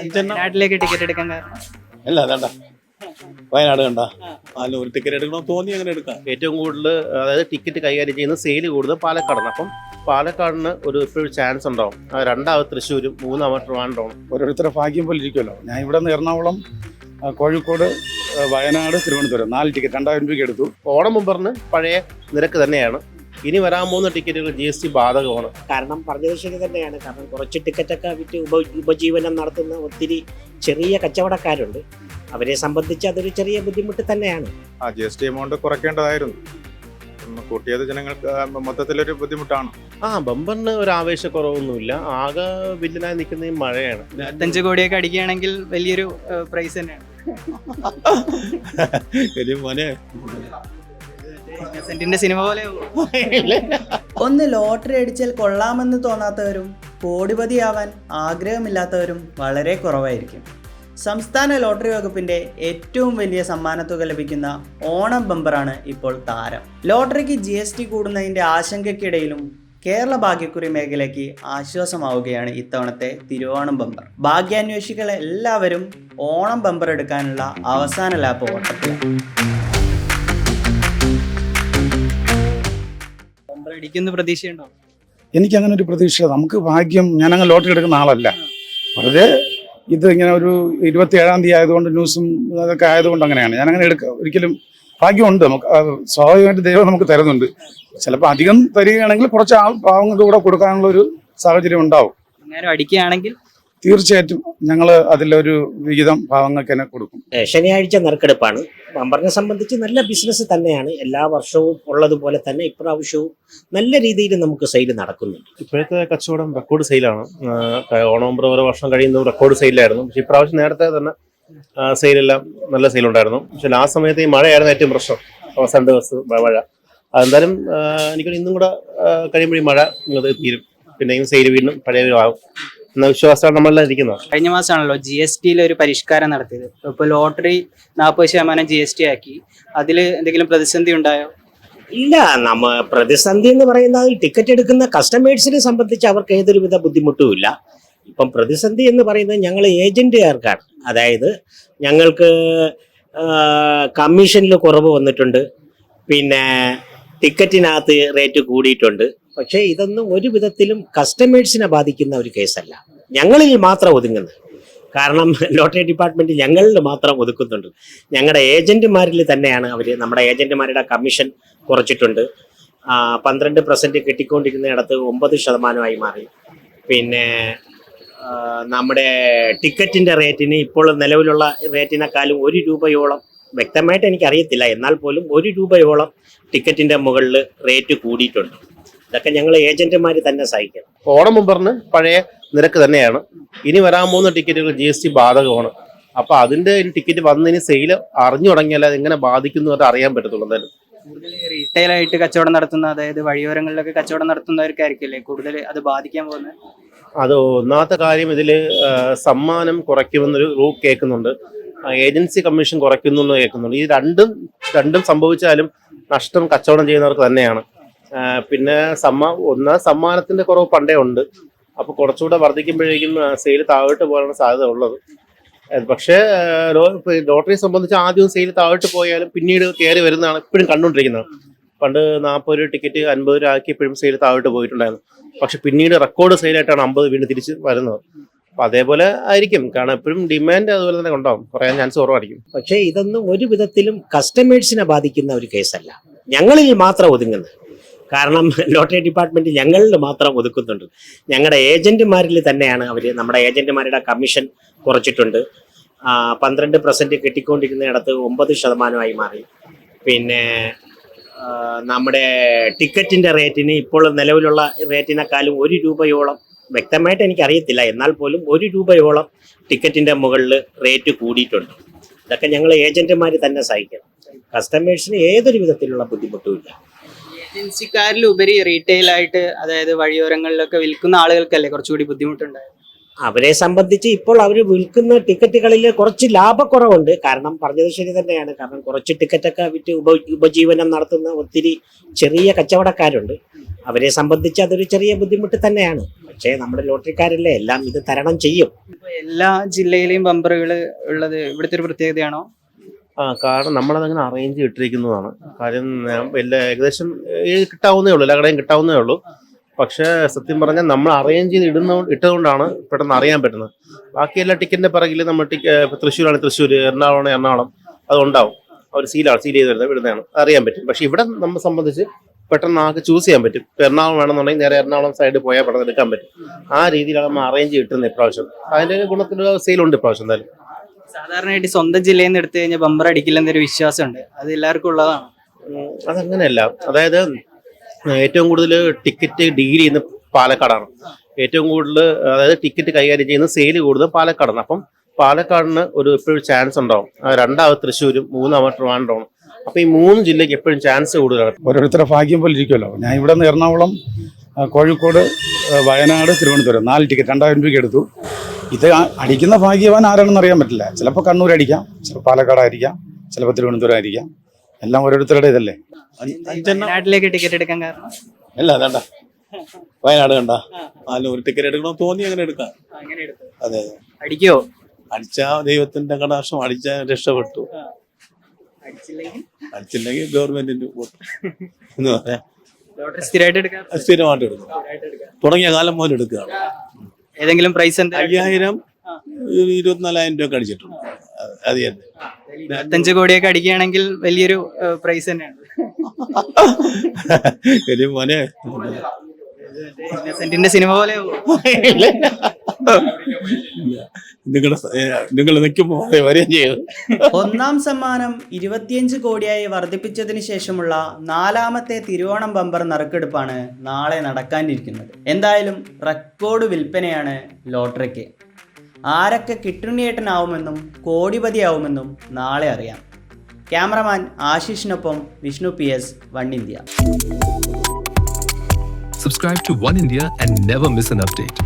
അഞ്ചെണ്ണം നാട്ടിലേക്ക് ടിക്കറ്റ് എടുക്കാൻ കാരണം. അല്ല അതണ്ട. വയനാട് കണ്ട. അല്ല ഒരു ടിക്കറ്റ് എടുക്കണോ തോന്നി അങ്ങനെ എടുക്കാം. ഏറ്റവും കൂടുതൽ അതായത് ടിക്കറ്റ് കൈകാര്യം ചെയ്യുന്ന സെയിൽ കൂടുതൽ പാലക്കാടാണ്. അപ്പം പാലക്കാടിന് ഒരു ഇപ്പോഴും ചാൻസ് ഉണ്ടാവും. രണ്ടാമത് തൃശ്ശൂരും മൂന്നാമത് ട്രിവാൻഡ്രോണം ഓരോരുത്തരുടെ ഭാഗ്യം പോലെ ഇരിക്കുമല്ലോ ഞാൻ ഇവിടെ നിന്ന് എറണാകുളം കോഴിക്കോട് വയനാട് തിരുവനന്തപുരം. നാല് ടിക്കറ്റ് രണ്ടായിരം രൂപയ്ക്ക് എടുത്തു. ഓണം മുമ്പറിന് പഴയ നിരക്ക് തന്നെയാണ്. ഇനി വരാൻ പോകുന്ന ടിക്കറ്റുകൾ ജി എസ് ടി ബാധകമാണ്. കാരണം പറഞ്ഞത് ശരി തന്നെയാണ്. കാരണം കുറച്ച് ടിക്കറ്റൊക്കെ വിറ്റ് ഉപ ഉപജീവനം നടത്തുന്ന ഒത്തിരി ചെറിയ കച്ചവടക്കാരുണ്ട്. അവരെ സംബന്ധിച്ച് അതൊരു ചെറിയ ബുദ്ധിമുട്ട് തന്നെയാണ്. ആ ജി എസ് ടി എമൗണ്ട് കുറയ്ക്കേണ്ടതായിരുന്നു. കൂട്ടിയത് ജനങ്ങൾക്ക് ആ, മൊത്തത്തിലൊരു ബുദ്ധിമുട്ടാണ്. ആ ബമ്പറിന് ഒരു ആവേശക്കുറവൊന്നുമില്ല. ആകെ വില്ലനായി നിൽക്കുന്ന ഈ മഴയാണ്. ഇരുപത്തഞ്ച് കോടിയൊക്കെ അടിക്കുകയാണെങ്കിൽ വലിയൊരു പ്രൈസ് തന്നെയാണ്. വലിയ മോനെ സെന്റിന്റെ സിനിമ പോലെ ഒന്ന് ലോട്ടറി അടിച്ചാൽ കൊള്ളാമെന്ന് തോന്നാത്തവരും കോടിപതിയാവാൻ ആഗ്രഹമില്ലാത്തവരും വളരെ കുറവായിരിക്കും. സംസ്ഥാന ലോട്ടറി വകുപ്പിന്റെ ഏറ്റവും വലിയ സമ്മാനത്തുക ലഭിക്കുന്ന ഓണം ബമ്പറാണ് ഇപ്പോൾ താരം. ലോട്ടറിക്ക് ജി എസ് ടി കൂടുന്നതിന്റെ ആശങ്കയ്ക്കിടയിലും കേരള ഭാഗ്യക്കുറി മേഖലയ്ക്ക് ആശ്വാസമാവുകയാണ് ഇത്തവണത്തെ തിരുവോണം ബമ്പർ. ഭാഗ്യാന്വേഷികൾ എല്ലാവരും ഓണം ബമ്പർ എടുക്കാനുള്ള അവസാന ലാപ്പ് ഓട്ടത്തിലാണ് ബമ്പർ അടിക്കുന്ന പ്രതീക്ഷയുണ്ടോ? എനിക്ക് അങ്ങനെ ഒരു പ്രതീക്ഷ. നമുക്ക് ഭാഗ്യം ഞാൻ അങ്ങനെ ലോട്ടറി എടുക്കുന്ന ആളല്ല. വെറുതെ ഇത് ഇങ്ങനെ ഒരു ഇരുപത്തി ഏഴാം തീയതി ആയതുകൊണ്ട് ന്യൂസും അതൊക്കെ ആയതുകൊണ്ട് അങ്ങനെയാണ്. ഞാൻ അങ്ങനെ എടുക്ക ഒരിക്കലും ഭാഗ്യമുണ്ട് നമുക്ക്. സ്വാഭാവികമായിട്ട് ദൈവം നമുക്ക് തരുന്നുണ്ട്. ചിലപ്പോൾ അധികം തരികയാണെങ്കിൽ കുറച്ച് ആൾ പാവങ്ങൾക്ക് കൂടെ കൊടുക്കാനുള്ള ഒരു സാഹചര്യം ഉണ്ടാവും. അടിക്കുകയാണെങ്കിൽ തീർച്ചയായിട്ടും ഞങ്ങൾ അതിലൊരു വിഹിതം ഭാവങ്ങൾക്ക് തന്നെ കൊടുക്കും. ശനിയാഴ്ച നറുക്കെടുപ്പാണ്. പമ്പറിനെ സംബന്ധിച്ച് നല്ല ബിസിനസ് തന്നെയാണ്. എല്ലാ വർഷവും ഉള്ളതുപോലെ തന്നെ ഇപ്രാവശ്യവും നല്ല രീതിയിൽ നമുക്ക് സെയിൽ നടക്കുന്നുണ്ട്. ഇപ്പോഴത്തെ കച്ചവടം റെക്കോർഡ് സെയിലാണ് ഓണം മുമ്പ് ഓരോ വർഷം കഴിയുന്ന റെക്കോർഡ് സെയിലായിരുന്നു പക്ഷെ ഇപ്രാവശ്യം നേരത്തെ തന്നെ സെയിലെല്ലാം നല്ല സെയിലുണ്ടായിരുന്നു പക്ഷെ ആ സമയത്ത് ഈ മഴയായിരുന്നു ഏറ്റവും പ്രശ്നം. അവസാന ദിവസം മഴ. അതെന്തായാലും എനിക്ക് എനിക്കൊരു ഇന്നും കൂടെ കഴിയുമ്പോൾ ഈ മഴ അത് തീരും. പിന്നെയും സെയിൽ വീണ്ടും പഴയ ആവും എന്ന വിശ്വാസമാണ് നമ്മളെല്ലാം ഇരിക്കുന്നത്. കഴിഞ്ഞ മാസമാണല്ലോ ജി എസ് ടിയിൽ ഒരു പരിഷ്കാരം നടത്തിയത്. ഇപ്പൊ ലോട്ടറി നാൽപ്പത് ശതമാനം ജി എസ് ടി ആക്കി. അതിൽ എന്തെങ്കിലും പ്രതിസന്ധി ഉണ്ടായോ? ഇല്ല നമ്മ പ്രതിസന്ധി എന്ന് പറയുന്നത് ടിക്കറ്റ് എടുക്കുന്ന കസ്റ്റമേഴ്സിനെ സംബന്ധിച്ച് അവർക്ക് ഏതൊരുവിധ ബുദ്ധിമുട്ടും ഇല്ല. ഇപ്പം പ്രതിസന്ധി എന്ന് പറയുന്നത് ഞങ്ങൾ ഏജന്റുകാർക്കാണ്. അതായത് ഞങ്ങൾക്ക് കമ്മീഷനിൽ കുറവ് വന്നിട്ടുണ്ട്. പിന്നെ ടിക്കറ്റിനകത്ത് റേറ്റ് കൂടിയിട്ടുണ്ട്. പക്ഷേ ഇതൊന്നും ഒരു വിധത്തിലും കസ്റ്റമേഴ്സിനെ ബാധിക്കുന്ന ഒരു കേസല്ല ഞങ്ങളിൽ മാത്രം ഒതുങ്ങുന്നത്. കാരണം ലോട്ടറി ഡിപ്പാർട്ട്മെന്റ് ഞങ്ങളിൽ മാത്രം ഒതുക്കുന്നുണ്ട്. ഞങ്ങളുടെ ഏജന്റുമാരിൽ തന്നെയാണ് അവർ നമ്മുടെ ഏജന്റുമാരുടെ കമ്മീഷൻ കുറച്ചിട്ടുണ്ട്. പന്ത്രണ്ട് പെർസെന്റ് കിട്ടിക്കൊണ്ടിരുന്നിടത്ത് ഒമ്പത് ശതമാനമായി മാറി. പിന്നെ നമ്മുടെ ടിക്കറ്റിന്റെ റേറ്റിന് ഇപ്പോൾ നിലവിലുള്ള റേറ്റിനെക്കാളും ഒരു രൂപയോളം വ്യക്തമായിട്ട് എനിക്കറിയത്തില്ല. എന്നാൽ പോലും ഒരു രൂപയോളം ടിക്കറ്റിന്റെ മുകളിൽ റേറ്റ് കൂടിയിട്ടുണ്ട്. ഇതൊക്കെ ഞങ്ങൾ ഏജന്റുമാർ തന്നെ സഹിക്കണം. ഓണം മുമ്പറിന് പഴയ നിരക്ക് തന്നെയാണ്. ഇനി വരാൻ പോകുന്ന ടിക്കറ്റുകൾ ജി എസ് ടി ബാധകമാണ്. അപ്പൊ അതിന്റെ ടിക്കറ്റ് വന്നതിന് സെയിൽ അറിഞ്ഞു തുടങ്ങിയാൽ അത് എങ്ങനെ ബാധിക്കുന്നു അത് അറിയാൻ പറ്റത്തുള്ളൂ എന്തായാലും. കൂടുതൽ റീറ്റെയിൽ ആയിട്ട് കച്ചവടം നടത്തുന്ന അതായത് വഴിയോരങ്ങളിലൊക്കെ കച്ചവടം നടത്തുന്നവർക്കായിരിക്കില്ലേ കൂടുതൽ അത് ബാധിക്കാൻ പോകുന്നത് അത് ഒന്നാമത്തെ കാര്യം ഇതിൽ സമ്മാനം കുറയ്ക്കുമെന്നൊരു റൂ കേൾക്കുന്നുണ്ട്. ഏജൻസി കമ്മീഷൻ കുറയ്ക്കുന്നു എന്ന് കേൾക്കുന്നുണ്ട്. ഈ രണ്ടും രണ്ടും സംഭവിച്ചാലും നഷ്ടം കച്ചവടം ചെയ്യുന്നവർക്ക് തന്നെയാണ്. പിന്നെ സമ്മാ ഒന്നാം സമ്മാനത്തിന്റെ കുറവ് പണ്ടേ ഉണ്ട്. അപ്പൊ കുറച്ചുകൂടെ വർദ്ധിക്കുമ്പോഴേക്കും സെയിൽ താഴോട്ട് പോകാനാണ് സാധ്യത ഉള്ളത്. പക്ഷേ ലോട്ടറിയെ സംബന്ധിച്ച് ആദ്യം സെയിൽ താഴോട്ട് പോയാലും പിന്നീട് കയറി വരുന്നതാണ് ഇപ്പോഴും കണ്ടുകൊണ്ടിരിക്കുന്നത്. പണ്ട് നാൽപ്പത് രൂപ ടിക്കറ്റ് അൻപത് രൂപ ആക്കി ഇപ്പോഴും സെയിൽ താഴോട്ട് പോയിട്ടുണ്ടായിരുന്നു. പക്ഷെ പിന്നീട് റെക്കോർഡ് സെയിലായിട്ടാണ് അമ്പത് വീണ്ടും തിരിച്ച് വരുന്നത്. അപ്പൊ അതേപോലെ ആയിരിക്കും. കാരണം എപ്പോഴും ഡിമാൻഡ് അതുപോലെ തന്നെ ഉണ്ടാവും കുറയാൻ ചാൻസ് കുറവായിരിക്കും. പക്ഷേ ഇതൊന്നും ഒരു വിധത്തിലും കസ്റ്റമേഴ്സിനെ ബാധിക്കുന്ന ഒരു കേസല്ല ഞങ്ങളിൽ മാത്രം ഒതുങ്ങുന്നത്. കാരണം ലോട്ടറി ഡിപ്പാർട്ട്മെന്റ് ഞങ്ങളിൽ മാത്രം ഒതുക്കുന്നുണ്ട്. ഞങ്ങളുടെ ഏജന്റുമാരിൽ തന്നെയാണ് അവർ നമ്മുടെ ഏജന്റുമാരുടെ കമ്മീഷൻ കുറച്ചിട്ടുണ്ട്. പന്ത്രണ്ട് പെർസെന്റ് കിട്ടിക്കൊണ്ടിരുന്നിടത്ത് ഒമ്പത് ശതമാനമായി മാറി. പിന്നെ നമ്മുടെ ടിക്കറ്റിന്റെ റേറ്റിന് ഇപ്പോൾ നിലവിലുള്ള റേറ്റിനെക്കാളും ഒരു രൂപയോളം വ്യക്തമായിട്ട് എനിക്കറിയത്തില്ല. എന്നാൽ പോലും ഒരു രൂപയോളം ടിക്കറ്റിന്റെ മുകളിൽ റേറ്റ് കൂടിയിട്ടുണ്ട്. ഇതൊക്കെ ഞങ്ങൾ ഏജന്റുമാർ തന്നെ സഹിക്കണം. കസ്റ്റമേഴ്സിന് ഏതൊരു വിധത്തിലുള്ള ബുദ്ധിമുട്ടും ഇല്ല ഏജൻസിക്കാരിലുപരി റീറ്റെയിൽ ആയിട്ട് അതായത് വഴിയോരങ്ങളിലൊക്കെ വിൽക്കുന്ന ആളുകൾക്കല്ലേ കുറച്ചുകൂടി ബുദ്ധിമുട്ടുണ്ടായത്? അവരെ സംബന്ധിച്ച് ഇപ്പോൾ അവർ വിൽക്കുന്ന ടിക്കറ്റുകളിൽ കുറച്ച് ലാഭക്കുറവുണ്ട്. കാരണം പറഞ്ഞത് ശരി തന്നെയാണ്. കാരണം കുറച്ച് ടിക്കറ്റൊക്കെ വിറ്റ് ഉപ ഉപജീവനം നടത്തുന്ന ഒത്തിരി ചെറിയ കച്ചവടക്കാരുണ്ട്. അവരെ സംബന്ധിച്ച് അതൊരു ചെറിയ ബുദ്ധിമുട്ട് തന്നെയാണ്. പക്ഷേ നമ്മുടെ ലോട്ടറിക്കാരല്ലേ എല്ലാം ഇത് തരണം ചെയ്യും. എല്ലാ ജില്ലയിലെയും ബമ്പറുകൾ ഉള്ളത് ഇവിടുത്തെ ഒരു പ്രത്യേകതയാണോ? ആ കാരണം നമ്മളതങ്ങനെ അറേഞ്ച് ഇട്ടിരിക്കുന്നതാണ് കാര്യം എല്ലാ ഏകദേശം കിട്ടാവുന്നേ ഉള്ളൂ. എല്ലാ കടയും കിട്ടാവുന്നേ ഉള്ളൂ. പക്ഷേ സത്യം പറഞ്ഞാൽ നമ്മൾ അറേഞ്ച് ചെയ്ത് ഇടുന്ന ഇട്ടതുകൊണ്ടാണ് പെട്ടെന്ന് അറിയാൻ പറ്റുന്നത്. ബാക്കി എല്ലാ ടിക്കറ്റിന്റെ പിറകിൽ നമ്മൾ ടിക്ക തൃശ്ശൂരാണ് തൃശ്ശൂർ എറണാകുളം എറണാകുളം. അതുണ്ടാവും. അവർ സീലാണ് സീൽ ചെയ്ത് വരുന്നത് വിടുന്നതാണ്. അറിയാൻ പറ്റും. പക്ഷെ ഇവിടെ നമ്മെ സംബന്ധിച്ച് പെട്ടെന്ന് ആൾക്ക് ചൂസ് ചെയ്യാൻ പറ്റും. എറണാകുളം വേണമെന്നുണ്ടെങ്കിൽ നേരെ എറണാകുളം സൈഡിൽ പോയാൽ പെട്ടെന്ന് എടുക്കാൻ പറ്റും. ആ രീതിയിലാണ് നമ്മൾ അറേഞ്ച് കിട്ടുന്നത് ഇപ്രാവശ്യം. അതിന്റെ ഗുണത്തിൽ സെയിലുണ്ട് ഇപ്രാവശ്യം എന്തായാലും. സാധാരണയായിട്ട് സ്വന്തം ജില്ലയിൽ നിന്ന് എടുത്തു കഴിഞ്ഞാൽ ബമ്പർ അടിക്കില്ല എന്നൊരു വിശ്വാസമുണ്ട്. അത് എല്ലാവർക്കും ഉള്ളതാണ്. അതങ്ങനെയല്ല. അതായത് ഏറ്റവും കൂടുതൽ ടിക്കറ്റ് ഡീൽ ചെയ്യുന്ന പാലക്കാടാണ്. ഏറ്റവും കൂടുതൽ അതായത് ടിക്കറ്റ് കൈകാര്യം ചെയ്യുന്ന സെയിൽ കൂടുതൽ പാലക്കാടാണ്. അപ്പം പാലക്കാടിന് ഒരു എപ്പോഴും ചാൻസ് ഉണ്ടാവും. ആ, രണ്ടാമത് തൃശ്ശൂരും മൂന്നാമത് ട്രിവാൻഡ്രമാണ്. അപ്പൊ ഈ മൂന്ന് ജില്ലയ്ക്ക് എപ്പോഴും ചാൻസ് കൂടുതലാണ്. ഓരോരുത്തരുടെ ഭാഗ്യം പോലെ ഇരിക്കുമല്ലോ ഞാൻ ഇവിടെ നിന്ന് എറണാകുളം കോഴിക്കോട് വയനാട് തിരുവനന്തപുരം. നാല് ടിക്കറ്റ് രണ്ടായിരം രൂപയ്ക്ക് എടുത്തു. ഇത് അടിക്കുന്ന ഭാഗ്യവാൻ ആരാണെന്ന് അറിയാൻ പറ്റില്ല. ചിലപ്പോൾ കണ്ണൂർ അടിക്കാം ചിലപ്പോൾ പാലക്കാടായിരിക്കാം ചിലപ്പോൾ തിരുവനന്തപുരം ആയിരിക്കാം. എല്ലാം ഓരോരുത്തരുടെ ഇതല്ലേ? വയനാട്ടിലേക്ക് ടിക്കറ്റ് എടുക്കാൻ കാരണം. അല്ല അതണ്ട. വയനാട് കണ്ട. അതിൽ ഒരു ടിക്കറ്റ് എടുക്കണോ തോന്നി അങ്ങനെ എടുക്കാം. അങ്ങനെ എടുത്തു. അതെ. അതെ അടിക്കോ അടിച്ച ദൈവത്തിന്റെ കടാക്ഷം അടിച്ച രക്ഷപ്പെട്ടു. അടിച്ചില്ലെങ്കിൽ? ഗവൺമെന്റിന്റെ വോട്ട് എന്ന് പറയാം. സ്ഥിരമായിട്ട് എടുക്കും. തുടങ്ങിയ കാലം മുതൽ എടുക്കുകയാണ്. ഏതെങ്കിലും പ്രൈസ് അയ്യായിരം ഇരുപത്തിനാലായിരം രൂപ അടിച്ചിട്ടുണ്ട്. അത് തന്നെ. ഇരുപത്തഞ്ച് കോടിയൊക്കെ അടിക്കുകയാണെങ്കിൽ വലിയൊരു പ്രൈസ് തന്നെയാണ്. മോനെ. ഇന്നസെന്റിന്റെ സിനിമ പോലെ നിങ്ങളുടെ നിങ്ങൾ നിൽക്കുമ്പോൾ വരികയും ചെയ്യും ഒന്നാം സമ്മാനം ഇരുപത്തിയഞ്ച് കോടിയായി വർദ്ധിപ്പിച്ചതിന് ശേഷമുള്ള നാലാമത്തെ തിരുവോണം ബമ്പർ നറുക്കെടുപ്പാണ് നാളെ നടക്കാനിരിക്കുന്നത്. എന്തായാലും റെക്കോർഡ് വിൽപ്പനയാണ് ലോട്ടറിക്ക്. ആരൊക്കെ കിട്ടുണ്ണിയേട്ടനാവുമെന്നും കോടിപതിയാവുമെന്നും നാളെ അറിയാം. Cameraman ആശിഷിനൊപ്പം Vishnu P S one India. Subscribe to one India and never miss an update.